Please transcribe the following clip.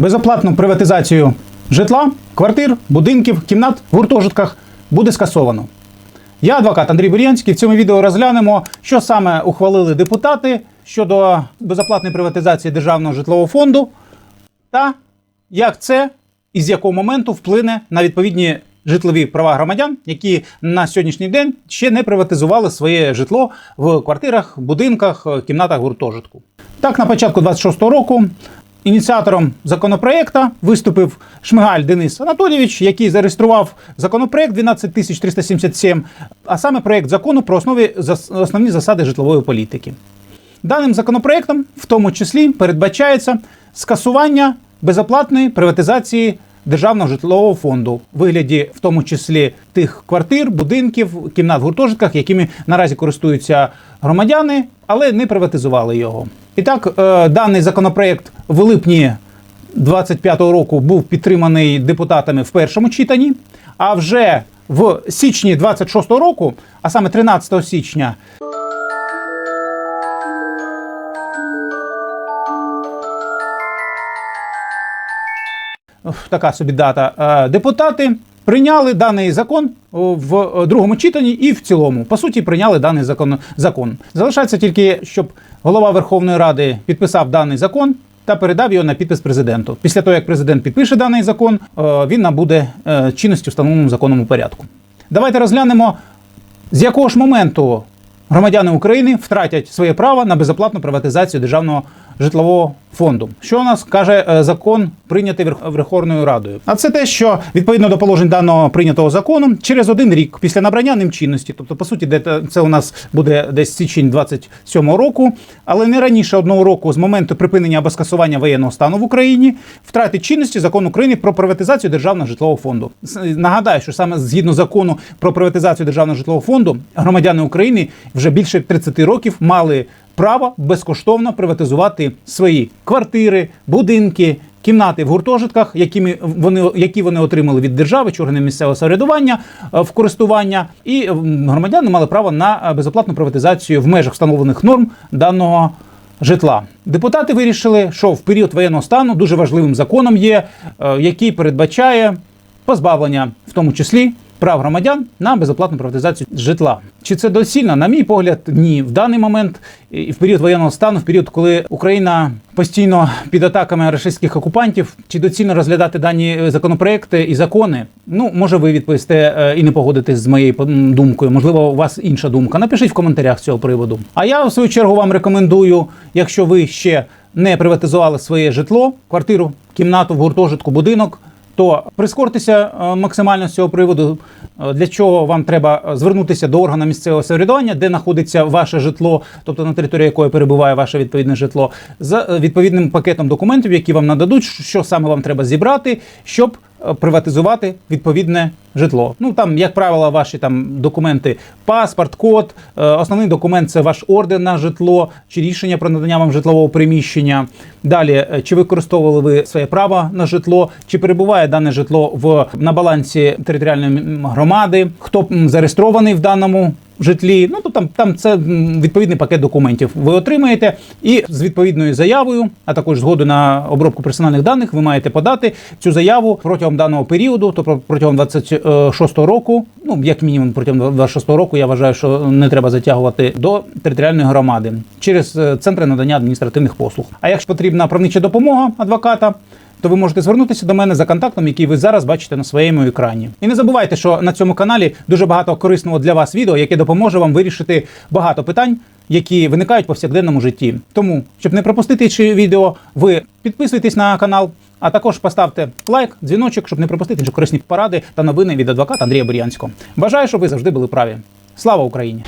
Безоплатну приватизацію житла, квартир, будинків, кімнат в гуртожитках буде скасовано. Я адвокат Андрій Бур'янський. В цьому відео розглянемо, що саме ухвалили депутати щодо безоплатної приватизації державного житлового фонду та як це і з якого моменту вплине на відповідні житлові права громадян, які на сьогоднішній день ще не приватизували своє житло в квартирах, будинках, кімнатах гуртожитку. Так, на початку 26-го року ініціатором законопроекта виступив Шмигаль Денис Анатолійович, який зареєстрував законопроект 12377, а саме проект закону про основі основні засади житлової політики. Даним законопроектом, в тому числі, передбачається скасування безоплатної приватизації державного житлового фонду в вигляді, в тому числі тих квартир, будинків, кімнат в гуртожитках, якими наразі користуються громадяни, але не приватизували його. І так, е, даний законопроект в липні 25-го року був підтриманий депутатами в першому читанні, а вже в січні 26-го року, а саме 13 січня, така собі дата. Е, Депутати прийняли даний закон в другому читанні і в цілому. По суті, прийняли даний закон. закон. Залишається тільки, щоб голова Верховної Ради підписав даний закон. Та передав його на підпис президенту. Після того, як президент підпише даний закон, він набуде е, чинності встановленому законному порядку. Давайте розглянемо, з якого ж моменту громадяни України втратять своє право на безоплатну приватизацію державного житлового фонду. Що у нас каже е, закон, прийнятий Верх- Верховною Радою? А це те, що відповідно до положень даного прийнятого закону, через один рік після набрання ним чинності, тобто, по суті, де це у нас буде десь січень 27 року, але не раніше одного року з моменту припинення або скасування воєнного стану в Україні, втратить чинності закон України про приватизацію державного житлового фонду. Нагадаю, що саме згідно закону про приватизацію державного житлового фонду, громадяни України вже більше 30 років мали право безкоштовно приватизувати свої квартири, будинки. Кімнати в гуртожитках, які вони які вони отримали від держави чи органів місцевого самоврядування е, в користування, і громадяни мали право на е, безоплатну приватизацію в межах встановлених норм даного житла. Депутати вирішили, що в період воєнного стану дуже важливим законом є, е, який передбачає позбавлення, в тому числі прав громадян на безоплатну приватизацію житла. Чи це доцільно? На мій погляд, ні. В даний момент і в період воєнного стану, в період, коли Україна постійно під атаками російських окупантів, чи доцільно розглядати дані е, законопроекти і закони? Ну, може, ви відповісте е, і не погодитесь з моєю думкою. Можливо, у вас інша думка. Напишіть в коментарях цього приводу. А я в свою чергу вам рекомендую, якщо ви ще не приватизували своє житло, квартиру, кімнату в гуртожитку, будинок то прискортеся е, максимально з цього приводу. Е, Для чого вам треба е, звернутися до органу місцевого самоврядування, де знаходиться ваше житло, тобто на території якої перебуває ваше відповідне житло, з відповідним пакетом документів, які вам нададуть, що саме вам треба зібрати, щоб приватизувати відповідне житло. Ну там, як правило, ваші там документи, паспорт, код. Е, Основний документ це ваш ордер на житло чи рішення про надання вам житлового приміщення. Далі, е, чи використовували ви своє право на житло, чи перебуває дане житло в на балансі територіальної громади, хто зареєстрований в даному житлі. Ну то там, там це відповідний пакет документів. Ви отримаєте, і з відповідною заявою, а також згоду на обробку персональних даних, ви маєте подати цю заяву протягом даного періоду, тобто протягом 26-го року. Ну як мінімум протягом 26-го року. Я вважаю, що не треба затягувати до територіальної громади через е, центри надання адміністративних послуг. А якщо потрібна правнича допомога адвоката. То ви можете звернутися до мене за контактом, який ви зараз бачите на своєму екрані. І не забувайте, що на цьому каналі дуже багато корисного для вас відео, яке допоможе вам вирішити багато питань, які виникають в повсякденному житті. Тому, щоб не пропустити ці відео, ви підписуйтесь на канал, а також поставте лайк, дзвіночок, щоб не пропустити інші корисні поради та новини від адвоката Андрія Бурянського. Бажаю, щоб ви завжди були праві. Слава Україні!